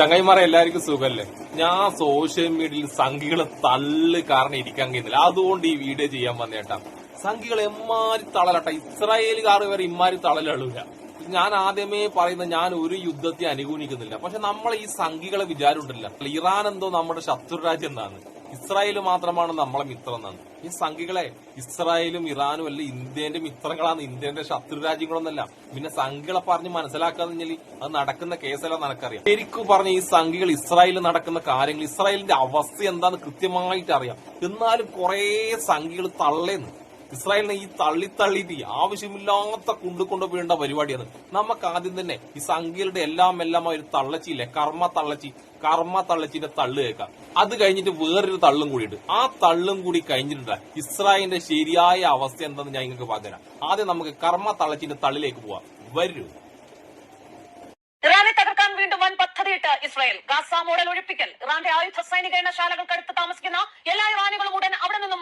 ചങ്ങായിമാരെ എല്ലാവർക്കും സുഖമല്ലേ ഞാൻ സോഷ്യൽ മീഡിയയിൽ സംഖ്യകളെ തള്ള് കാരണം ഇരിക്കാൻ കഴിയുന്നില്ല. അതുകൊണ്ട് ഈ വീഡിയോ ചെയ്യാൻ വന്നേട്ടാ സംഖ്യകൾ എമ്മാരി തളലട്ട ഇസ്രായേലുകാർ വരെ ഇമ്മാരി തളലൂല ഞാൻ ആദ്യമേ പറയുന്ന ഞാൻ ഒരു യുദ്ധത്തെ അനുകൂലിക്കുന്നില്ല. പക്ഷെ നമ്മൾ ഈ സംഖ്യകളെ വിചാരമുണ്ടല്ല ഇറാൻ എന്തോ നമ്മുടെ ശത്രുരാജ്യം എന്നാണ്. ഇസ്രായേൽ മാത്രമാണ് നമ്മളെ മിത്രം എന്നാണ്. ഈ സംഘികളെ ഇസ്രായേലും ഇറാനും അല്ല ഇന്ത്യന്റെ മിത്രങ്ങളാണ്. ഇന്ത്യന്റെ ശത്രു രാജ്യങ്ങളൊന്നല്ല. പിന്നെ സംഘികളെ പറഞ്ഞ് മനസ്സിലാക്കാന്ന് കഴിഞ്ഞാൽ അത് നടക്കുന്ന കേസല്ല നടക്കറിയാം ശരിക്കും പറഞ്ഞ ഈ സംഘികൾ ഇസ്രായേലിൽ നടക്കുന്ന കാര്യങ്ങൾ ഇസ്രായേലിന്റെ അവസ്ഥ എന്താന്ന് കൃത്യമായിട്ട് അറിയാം എന്നാലും കുറെ സംഘികൾ തള്ളേന്ന്. ഇസ്രായേലിനെ ഈ തള്ളി ആവശ്യമില്ലാത്ത കൊണ്ടുകൊണ്ട് വീണ്ട പരിപാടിയാണ്. നമുക്ക് ആദ്യം തന്നെ ഈ സംഖ്യയുടെ എല്ലാം എല്ലാം ഒരു തള്ളച്ചില്ലേ കർമ്മ തള്ളച്ചി കർമ്മ തള്ളച്ചിന്റെ തള്ളു കേൾക്കാം. അത് കഴിഞ്ഞിട്ട് വേറൊരു തള്ളും കൂടിയിട്ട് ആ തള്ളും കൂടി കഴിഞ്ഞിട്ടുണ്ട്. ഇസ്രായേലിന്റെ ശരിയായ അവസ്ഥ എന്താണെന്ന് ഞാൻ നിങ്ങൾക്ക് പറഞ്ഞുതരാം. ആദ്യം നമുക്ക് കർമ്മ തള്ളച്ചിന്റെ തള്ളിലേക്ക് പോവാം. വരൂ. ഇറാനെ തകർക്കാൻ വീണ്ടും വൻ പദ്ധതിയിട്ട് ഇസ്രായേൽ. ഗാസ മോഡൽ ഒഴിപ്പിക്കൽ. ഇറാന്റെ ആയുധ സൈനിക എണ്ണശാലകൾക്കടുത്ത് താമസിക്കുന്ന എല്ലാ ഇറാനികളും ഉടൻ അവിടെ നിന്നും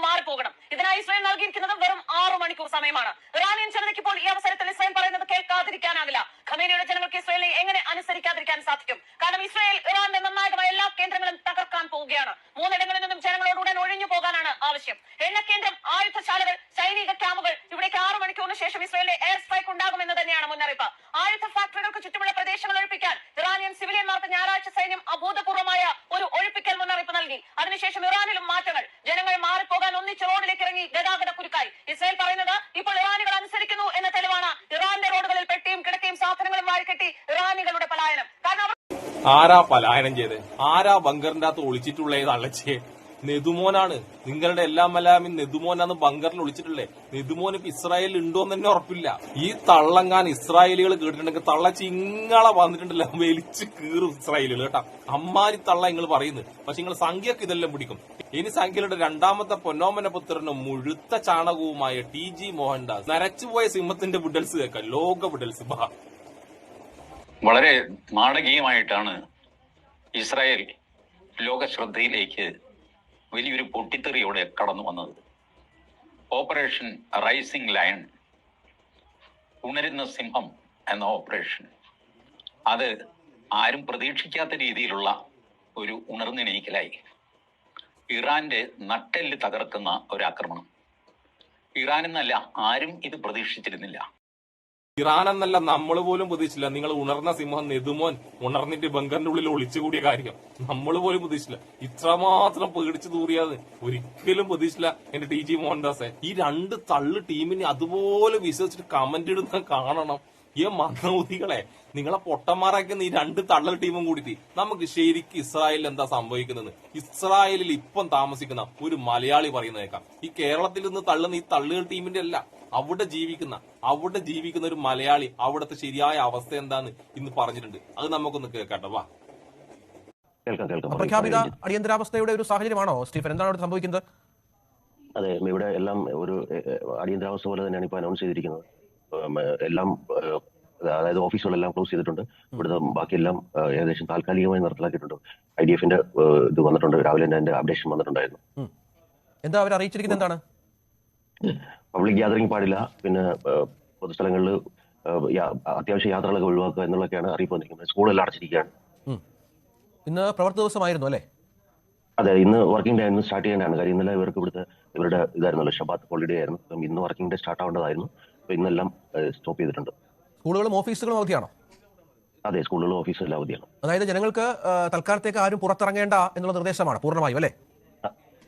ഇസ്രായേൽ നൽകിയിരിക്കുന്നത് വെറും ആറു മണിക്കൂർ സമയമാണ്. ഇറാനിയൻ ജനതയ്ക്ക് ഇപ്പോൾ ഈ അവസരത്തിൽ ഇസ്രായേൽ പറയുന്നത് കേൾക്കാതിരിക്കാനാവില്ല. ഖമേനിയുടെ ജനങ്ങൾക്ക് ഇസ്രായേലിനെ എങ്ങനെ അനുസരിക്കാതിരിക്കാൻ സാധിക്കും? കാരണം ഇസ്രായേൽ ഇറാന്റെ നിർണായകമായ എല്ലാ കേന്ദ്രങ്ങളും തകർക്കാൻ പോവുകയാണ്. മൂന്നിടങ്ങളിൽ നിന്നും ജനങ്ങളോട് ഉടൻ ഒഴിഞ്ഞു പോകാനാണ് ആവശ്യം. എണ്ണക്കേന്ദ്രം ആയുധശാലകൾ സൈനിക ക്യാമ്പുകൾ ഇവിടേക്ക് ആറു മണിക്കൂറിന് ശേഷം ഇസ്രായേലിന്റെ എയർ സ്ട്രൈക്ക് ഉണ്ടാകുമെന്ന് തന്നെയാണ് മുന്നറിയിപ്പ്. ആയുധ ഫാക്ടറികൾക്ക് ചുറ്റുമുള്ള പ്രദേശങ്ങൾ ഒഴിപ്പിക്കാൻ ഇറാനിയൻ സിവിലിയന്മാർക്ക് ഞായറാഴ്ച സൈന്യം അഭൂതപൂർവമായ ഒരു ഒഴിപ്പിക്കൽ മുന്നറിയിപ്പ് നൽകി. അതിനുശേഷം ഇറാനിലും മാറ്റങ്ങൾ. ജനങ്ങൾ മാറിപ്പോകാൻ ഒന്നിച്ച് റോഡിലേക്ക് ഇറങ്ങി ഗതാഗത കുരുക്കായി. ഇസ്രായേൽ പറയുന്നത് ഇപ്പോൾ ഇറാനികൾ അനുസരിക്കുന്നു എന്ന തെളിവാണ്. ഇറാന്റെ റോഡുകളിൽ പെട്ടിയും കിടക്കയും സാധനങ്ങളും വാരിക്കെട്ടി ഇറാനികളുടെ പലായനം. കാരണം ആരാ പലായനം ചെയ്ത്? ആരാ ബങ്കറിന്റെ അകത്ത് ഒളിച്ചിട്ടുള്ള തള്ളച്ചേ? നെതുമോനാണ്. നിങ്ങളുടെ എല്ലാം എല്ലാം നെതുമോനാന്ന് ബങ്കറിൽ ഒളിച്ചിട്ടില്ലേ? നെതുമോൻ ഇപ്പൊ ഇസ്രായേലിൽ ഉണ്ടോ എന്ന് തന്നെ ഉറപ്പില്ല. ഈ തള്ളങ്ങാൻ ഇസ്രായേലികൾ കേട്ടിട്ടുണ്ടെങ്കിൽ തള്ള ചിങ്ങള വന്നിട്ടുണ്ടല്ലോ. വലിച്ച് കീറും ഇസ്രായേലുകൾ കേട്ടാ. അമ്മാരി തള്ള നിങ്ങൾ പറയുന്നത് പക്ഷെ നിങ്ങൾ സംഖ്യക്ക് ഇതെല്ലാം പിടിക്കും. ഇനി സംഖ്യയുടെ രണ്ടാമത്തെ പൊന്നോമന പുത്രനും മുഴുത്ത ചാണകവുമായ ടി ജി മോഹൻദാസ്. നരച്ചുപോയ സിംഹത്തിന്റെ വിഡൽസ് കേൾക്കാം. ലോക വിഡൽസ് ബാ. വളരെ നാടകീയമായിട്ടാണ് ഇസ്രായേൽ ലോക ശ്രദ്ധയിലേക്ക് വലിയൊരു പൊട്ടിത്തെറിയോടെ കടന്നു വന്നത്. ഓപ്പറേഷൻ റൈസിംഗ് ലയൺ ഉണരുന്ന സിംഹം എന്ന ഓപ്പറേഷൻ. അത് ആരും പ്രതീക്ഷിക്കാത്ത രീതിയിലുള്ള ഒരു ഉണർന്നിണീക്കലായി. ഇറാന്റെ നട്ടെല്ല് തകർക്കുന്ന ഒരു ആക്രമണം ഇറാൻ എന്നല്ല ആരും ഇത് പ്രതീക്ഷിച്ചിരുന്നില്ല. ഇറാൻ എന്നല്ല നമ്മൾ പോലും പ്രതീക്ഷിച്ചില്ല. നിങ്ങൾ ഉണർന്ന സിംഹം നെതുമോൻ ഉണർന്നിട്ട് ബങ്കറിന്റെ ഉള്ളിൽ ഒളിച്ചുകൂടിയ കാര്യം. നമ്മൾ പോലും പ്രതീക്ഷിച്ചില്ല. ഇത്രമാത്രം പേടിച്ചു തൂറിയാത് ഒരിക്കലും പ്രതീക്ഷിച്ചില്ല എന്റെ ടി ജി മോഹൻദാസെ. ഈ രണ്ട് തള്ളു ടീമിനെ അതുപോലെ വിശ്വസിച്ചിട്ട് കമന്റ് ഇടുന്ന കാണണം. ഈ മന്ദബുദ്ധികളെ നിങ്ങളെ പൊട്ടന്മാരാക്കുന്ന ഈ രണ്ട് തള്ളൽ ടീമും കൂടിയിട്ട് നമുക്ക് ശരിക്കും ഇസ്രായേലിൽ എന്താ സംഭവിക്കുന്നത്? ഇസ്രായേലിൽ ഇപ്പം താമസിക്കുന്ന ഒരു മലയാളി പറയുന്നത് കേൾക്കാം ഈ കേരളത്തിൽ നിന്ന് തള്ളുന്ന ഈ തള്ളുകൾ ടീമിന്റെ അല്ല അവിടെ ജീവിക്കുന്ന അവിടെ ജീവിക്കുന്ന ഒരു മലയാളി അവിടുത്തെ ശരിയായ അവസ്ഥ എന്താന്ന് ഇന്ന് പറഞ്ഞിട്ടുണ്ട്. അത് നമുക്കൊന്ന് കേൾക്കാട്ടോ വാ. പ്രഖ്യാപിത. അടിയന്തരാവസ്ഥയുടെ ഒരു സാഹചര്യമാണോ? സ്റ്റീഫൻ എന്താണ് അവിടെ സംഭവിക്കുന്നത്? അതെ ഇവിടെ എല്ലാം ഒരു അടിയന്തരാവസ്ഥ പോലെ തന്നെയാണ് ഇപ്പൊ അനൗൺസ് ചെയ്തിരിക്കുന്നത്. എല്ലാം അതായത് ഓഫീസുകളെല്ലാം ക്ലോസ് ചെയ്തിട്ടുണ്ട്. ഇവിടുത്തെ ബാക്കിയെല്ലാം ഏകദേശം താൽക്കാലികമായി നിർത്തലാക്കിയിട്ടുണ്ട് ഐ ഡി എഫിന്റെ ഇത് വന്നിട്ടുണ്ട്. രാവിലെ തന്നെ അതിന്റെ അപ്ഡേഷൻ വന്നിട്ടുണ്ടായിരുന്നു. എന്താ അവർ അറിയിച്ചിരിക്കുന്നത് എന്താണ്? പബ്ലിക് ഗ്യാതറിംഗ് പാടില്ല. പിന്നെ പൊതുസ്ഥലങ്ങളിൽ അത്യാവശ്യ യാത്രകളൊക്കെ ഒഴിവാക്കുക എന്നുള്ളതൊക്കെയാണ് അറിയിപ്പ് വന്നിരിക്കുന്നത് സ്കൂളെല്ലാം അടച്ചിരിക്കുകയാണ്. ഇന്ന് പ്രവർത്തി ദിവസമായിരുന്നു അല്ലേ? അതെ ഇന്ന് വർക്കിംഗ് ഡേ ഇന്ന് സ്റ്റാർട്ട് ചെയ്യേണ്ടതാണ്. കാര്യം ഇന്നലെ ഇവർക്ക് ഇവിടുത്തെ ഇവരുടെ ഇതായിരുന്നല്ലോ ഷബാത്ത് ഹോളിഡേ ആയിരുന്നു. ഇന്ന് വർക്കിംഗ് ഡേ സ്റ്റാർട്ട് ആവേണ്ടതായിരുന്നു. ഇന്നെല്ലാം സ്റ്റോപ്പ് ചെയ്തിട്ടുണ്ട്. സ്കൂളുകളും ഓഫീസുകളും അവധിയാണോ? അതെ സ്കൂളുകളും ഓഫീസുകളും അവധിയാണ്. അതായത് ജനങ്ങൾക്ക് തൽക്കാലത്തേക്ക് ആരും പുറത്തിറങ്ങേണ്ട എന്നുള്ള നിർദ്ദേശമാണ് പൂർണമായും അല്ലേ?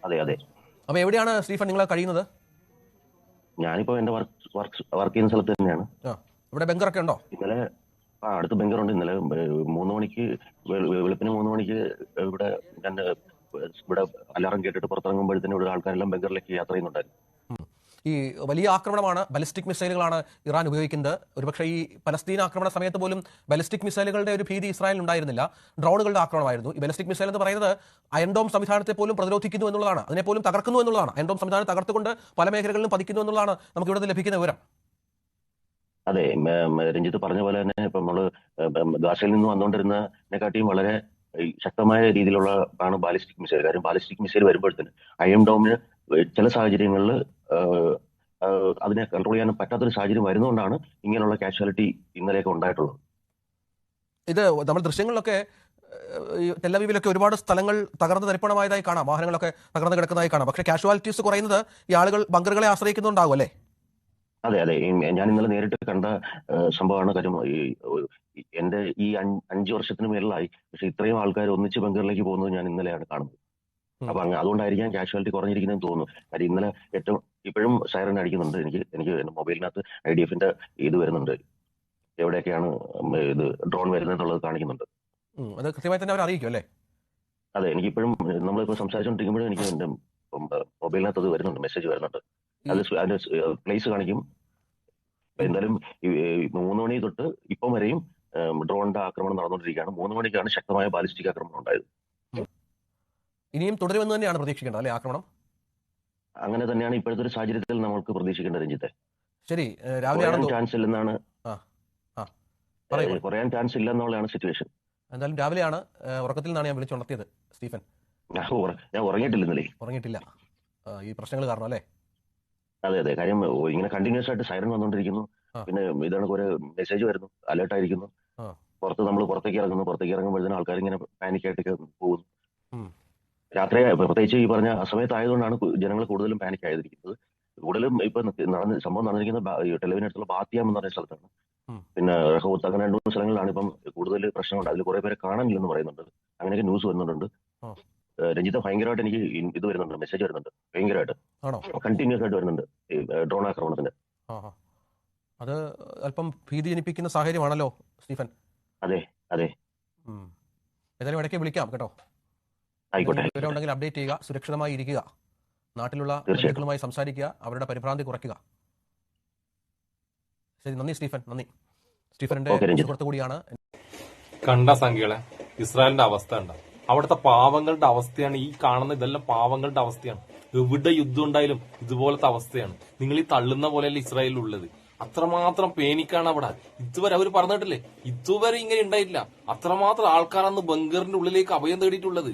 അതെ അതെ. അപ്പൊ എവിടെയാണ് സ്റ്റീഫൻ നിങ്ങൾ കഴിയുന്നത്? ഞാനിപ്പോ എന്റെ വർക്ക് വർക്ക് വർക്ക് ചെയ്യുന്ന സ്ഥലത്ത് തന്നെയാണ്. ഇവിടെ ബംഗറൊക്കെ ഉണ്ടോ? ഇന്നലെ ആ അടുത്ത് ബംഗറുണ്ട്. ഇന്നലെ മൂന്ന് മണിക്ക് വെളുപ്പിന് മൂന്ന് മണിക്ക് ഇവിടെ ഇവിടെ അലാറം കേട്ടിട്ട് പുറത്തിറങ്ങുമ്പോഴത്തേനും ഇവിടെ ആൾക്കാരെല്ലാം ബംഗറിലേക്ക് യാത്ര ചെയ്യുന്നുണ്ടായിരുന്നു. ഈ വലിയ ആക്രമണമാണ് ബലിസ്റ്റിക് മിസൈലുകളാണ് ഇറാൻ ഉപയോഗിക്കുന്നത്. ഒരുപക്ഷെ ഈ പലസ്തീൻ ആക്രമണ സമയത്ത് പോലും ബലിസ്റ്റിക് മിസൈലുകളുടെ ഒരു ഭീതി ഇസ്രായേലിൽ ഉണ്ടായിരുന്നില്ല. ഡ്രോണുകളുടെ ആക്രമണമായിരുന്നു. ഈ ബലിസ്റ്റിക് മിസൈൽ എന്ന് പറയുന്നത് അയൻഡോം സംവിധാനത്തെ പോലും പ്രതിരോധിക്കുന്നു എന്നുള്ളതാണ്. അതിനെ പോലും തകർക്കുന്നു എന്നുള്ളതാണ്. അയൻഡോം സംവിധാനം തകർത്തുകൊണ്ട് പല മേഖലകളിലും പതിക്കുന്നു എന്നുള്ളതാണ് നമുക്ക് ഇവിടെ ലഭിക്കുന്ന വിവരം. അതെ രഞ്ജിത്ത് പറഞ്ഞ പോലെ തന്നെ ഇപ്പൊ നമ്മൾ ഗാസയിൽ നിന്ന് വന്നുകൊണ്ടിരുന്നതിനെക്കാട്ടിയും വളരെ ശക്തമായ രീതിയിലുള്ള ആണ് ബാലിസ്റ്റിക് മിസൈൽ കാര്യം ബാലിസ്റ്റിക് മിസൈൽ വരുമ്പോഴത്തേന് അയം ഡോമിന് ചില സാഹചര്യങ്ങളിൽ അതിനെ കൺട്രോൾ ചെയ്യാൻ പറ്റാത്തൊരു സാഹചര്യം വരുന്നതുകൊണ്ടാണ് ഇങ്ങനെയുള്ള കാഷ്വാലിറ്റി ഇന്നലെയൊക്കെ ഉണ്ടായിട്ടുള്ളത്. ഇത് നമ്മൾ ദൃശ്യങ്ങളിലൊക്കെ ടെല്ലവീവിലൊക്കെ ഒരുപാട് സ്ഥലങ്ങൾ തകർന്നു തരിപ്പണമായതായി കാണാം. വാഹനങ്ങളൊക്കെ തകർന്നു കിടക്കുന്നതായി കാണാം. പക്ഷേ കാഷ്വാലിറ്റീസ് കുറയുന്നത് ഈ ആളുകൾ ബങ്കറുകളെ ആശ്രയിക്കുന്നുണ്ടാവും അല്ലേ? അതെ അതെ. ഞാൻ ഇന്നലെ നേരിട്ട് കണ്ട സംഭവമാണ് കാര്യം. എന്റെ ഈ അഞ്ച് വർഷത്തിന് മേളിലായി. പക്ഷെ ഇത്രയും ആൾക്കാർ ഒന്നിച്ച് ബംഗറിലേക്ക് പോകുന്നത് ഞാൻ ഇന്നലെയാണ് കാണുന്നത്. അപ്പൊ അങ്ങ് അതുകൊണ്ടായിരിക്കാം കാഷ്വാലിറ്റി കുറഞ്ഞിരിക്കുന്നതെന്ന് തോന്നുന്നു. കാര്യം ഇന്നലെ ഏറ്റവും ഇപ്പോഴും സൈറൻ അടിക്കുന്നുണ്ട്. എനിക്ക് എനിക്ക് എന്റെ മൊബൈലിനകത്ത് ഐ ഡി എഫിന്റെ ഇത് വരുന്നുണ്ട്. എവിടെയൊക്കെയാണ് ഇത് ഡ്രോൺ വരുന്നത് എന്നുള്ളത് കാണിക്കുന്നുണ്ട് അത് കൃത്യമായി തന്നെ അവർ അറിയിക്കും അല്ലേ? അതെ എനിക്കിപ്പോഴും നമ്മളിപ്പോ സംസാരിച്ചുകൊണ്ടിരിക്കുമ്പോഴും എനിക്ക് എന്റെ മൊബൈലിനകത്ത് അത് വരുന്നുണ്ട്. മെസ്സേജ് വരുന്നുണ്ട്. അത് അതിന്റെ പ്ലേസ് കാണിക്കും. എന്തായാലും മൂന്ന് മണി തൊട്ട് ഇപ്പം വരെയും ഡ്രോണിന്റെ ആക്രമണം നടന്നുകൊണ്ടിരിക്കുകയാണ് മൂന്ന് മണിക്കാണ് ശക്തമായ ബാലിസ്റ്റിക് ആക്രമണം ഉണ്ടായത്. ഇനിയും തുടരുമെന്ന് തന്നെയാണ് പ്രതീക്ഷിക്കേണ്ടത് അല്ലെ ആക്രമണം? അങ്ങനെ തന്നെയാണ് ഇപ്പോഴത്തെ ഒരു സാഹചര്യത്തിൽ നമ്മൾക്ക് പ്രതീക്ഷിക്കേണ്ടത് രഞ്ജിത്തെ. ശരി രാവിലെ ചാൻസ് ഇല്ലെന്നാണ്. കുറയാൻ ചാൻസ് ഇല്ല എന്നുള്ളതാണ് സിറ്റുവേഷൻ എന്തായാലും രാവിലെയാണ് ഉറക്കത്തിൽ നിന്നാണ് ഞാൻ വിളിച്ചുണർത്തിയത് സ്റ്റീഫൻ. ഞാൻ ഉറ- ഞാൻ ഉറങ്ങിയിട്ടില്ല ഇന്നലെ. ഉറങ്ങിയിട്ടില്ല. ഈ പ്രശ്നങ്ങൾ കാരണം അല്ലേ? അതെ അതെ. കാര്യം ഇങ്ങനെ കണ്ടിന്യൂസ് ആയിട്ട് സൈറൻ വന്നുകൊണ്ടിരിക്കുന്നു പിന്നെ ഇതാണ് കുറെ മെസ്സേജ് വരുന്നു അലേർട്ട് ആയിരിക്കുന്നു. പുറത്ത് നമ്മൾ പുറത്തേക്ക് ഇറങ്ങുന്നു പുറത്തേക്ക് ഇറങ്ങുമ്പോഴത്തേനും ആൾക്കാർ ഇങ്ങനെ പാനിക് ആയിട്ടൊക്കെ പോകുന്നു. രാത്രി പ്രത്യേകിച്ച് ഈ പറഞ്ഞ സമയത്തായതുകൊണ്ടാണ് ജനങ്ങൾ കൂടുതലും പാനിക് ആയിരിക്കുന്നത്. കൂടുതലും ഇപ്പൊ നടന്ന് സംഭവം നടന്നിരിക്കുന്ന ടെലിവിനടുത്തുള്ള ബാത്തിയാം എന്ന് പറയുന്ന സ്ഥലത്താണ്. പിന്നെ റഹോത്ത് അങ്ങനെ രണ്ടു മൂന്ന് സ്ഥലങ്ങളിലാണ് ഇപ്പം കൂടുതൽ പ്രശ്നമുണ്ട് അതിൽ കുറെ പേരെ കാണാനില്ലെന്ന് പറയുന്നുണ്ട്. അങ്ങനെയൊക്കെ ന്യൂസ് വരുന്നുണ്ട്. രഞ്ജിത്ത് ഭയങ്കരമായിട്ട് എനിക്ക് ഇത് വരുന്നുണ്ട്. മെസ്സേജ് വരുന്നുണ്ട്. ഭയങ്കരമായിട്ട്. കണ്ടിന്യൂസ് ആയിട്ട് വരുന്നുണ്ട്. ഡ്രോൺ ആക്രമണത്തിന്റെ. അത് അല്പം ഭീതി ജനിപ്പിക്കുന്ന സാഹചര്യമാണല്ലോ സ്റ്റീഫൻ? അതെ അതെ. ഏതായാലും ഇടയ്ക്ക് വിളിക്കാം കേട്ടോ. ആയിക്കോട്ടെ വിവരം ഉണ്ടെങ്കിൽ അപ്ഡേറ്റ് ചെയ്യുക സുരക്ഷിതമായി ഇരിക്കുക നാട്ടിലുള്ള. ബന്ധുക്കളുമായി സംസാരിക്കുക അവരുടെ പരിഭ്രാന്തി കുറയ്ക്കുക. ശരി നന്ദി സ്റ്റീഫൻ നന്ദി. സ്റ്റീഫന്റെ രഞ്ജിത്ത്. കൂടിയാണ്. കണ്ട സംഖ്യകളെ ഇസ്രായേലിന്റെ അവസ്ഥ ഉണ്ട് അവിടുത്തെ പാവങ്ങളുടെ അവസ്ഥയാണ് ഈ കാണുന്ന ഇതെല്ലാം പാവങ്ങളുടെ അവസ്ഥയാണ്. എവിടെ യുദ്ധം ഉണ്ടായാലും ഇതുപോലത്തെ അവസ്ഥയാണ്. നിങ്ങൾ ഈ തള്ളുന്ന പോലെയല്ല ഇസ്രായേലിലുള്ളത് അത്രമാത്രം പേനിക്കാണ് അവിടെ. ഇതുവരെ അവർ പറഞ്ഞിട്ടില്ലേ? ഇതുവരെ ഇങ്ങനെ ഉണ്ടായില്ല അത്രമാത്രം ആൾക്കാരാണ് ബംഗറിന്റെ ഉള്ളിലേക്ക് അഭയം തേടിയിട്ടുള്ളത്.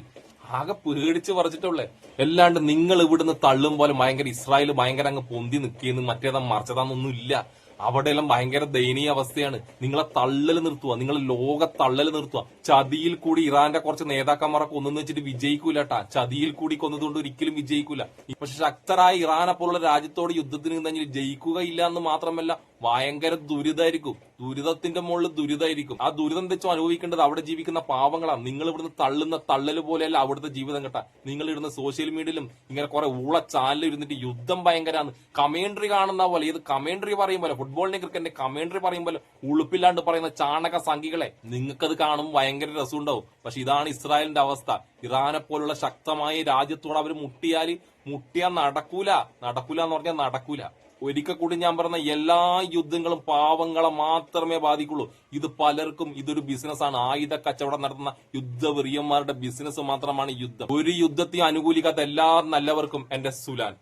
ആകെ പേടിച്ച് പറിച്ചിട്ടുള്ളേ അല്ലാണ്ട് നിങ്ങൾ ഇവിടുന്ന് തള്ളും പോലെ ഭയങ്കര ഇസ്രായേൽ ഭയങ്കര അങ്ങ് പൊന്തി നിൽക്കുന്നു മറ്റേതാ മറിച്ചതാന്നൊന്നും ഇല്ല. അവിടെയെല്ലാം ഭയങ്കര ദയനീയ അവസ്ഥയാണ്. നിങ്ങളെ തള്ളൽ നിർത്തുക നിങ്ങൾ ലോക തള്ളൽ നിർത്തുക ചതിയിൽ കൂടി ഇറാന്റെ കുറച്ച് നേതാക്കന്മാരെ കൊന്നെന്ന് വെച്ചിട്ട് വിജയിക്കൂലട്ടാ. ചതിയിൽ കൂടി കൊന്നതുകൊണ്ട് ഒരിക്കലും വിജയിക്കൂല. പക്ഷെ ശക്തരായ ഇറാനെ പോലുള്ള രാജ്യത്തോട് യുദ്ധത്തിന് കഴിഞ്ഞാൽ ജയിക്കുകയില്ല എന്ന് മാത്രമല്ല ഭയങ്കര ദുരിതമായിരിക്കും ദുരിതത്തിന്റെ മുകളിൽ ദുരിതമായിരിക്കും ആ ദുരിതം വെച്ചോ അനുഭവിക്കേണ്ടത് അവിടെ ജീവിക്കുന്ന പാവങ്ങളാണ്. നിങ്ങൾ ഇവിടുന്ന് തള്ളുന്ന തള്ളൽ പോലെയല്ല അവിടുത്തെ ജീവിതം കേട്ടാ. നിങ്ങൾ ഇടുന്ന സോഷ്യൽ മീഡിയയിലും ഇങ്ങനെ കുറെ ഊള ചാനലിൽ ഇരുന്നിട്ട് യുദ്ധം ഭയങ്കരമാണ് കമേൻട്രി കാണുന്ന പോലെ ഇത് കമേൻട്രി പറയും പോലെ ഫുട്ബോളിനെ ക്രിക്കറ്റിന്റെ പറയും പോലെ ഉളുപ്പില്ലാണ്ട് പറയുന്ന ചാണക സംഖികളെ നിങ്ങൾക്കത് കാണും ഭയങ്കര രസമുണ്ടാവും. പക്ഷെ ഇതാണ് ഇസ്രായേലിന്റെ അവസ്ഥ. ഇറാനെ പോലുള്ള ശക്തമായ രാജ്യത്തോട് അവർ മുട്ടിയാൽ മുട്ടിയാൽ നടക്കൂല. നടക്കൂല എന്ന് പറഞ്ഞാൽ നടക്കൂല. ഒരിക്കൽ കൂടി ഞാൻ പറഞ്ഞ എല്ലാ യുദ്ധങ്ങളും പാവങ്ങളെ മാത്രമേ ബാധിക്കുള്ളൂ. ഇത് പലർക്കും ഇതൊരു ബിസിനസ്സാണ് ആയുധ കച്ചവടം നടത്തുന്ന യുദ്ധവെറിയന്മാരുടെ ബിസിനസ് മാത്രമാണ് യുദ്ധം. ഒരു യുദ്ധത്തെ അനുകൂലിക്കാത്ത എല്ലാ നല്ലവർക്കും എന്റെ സുലാൻ.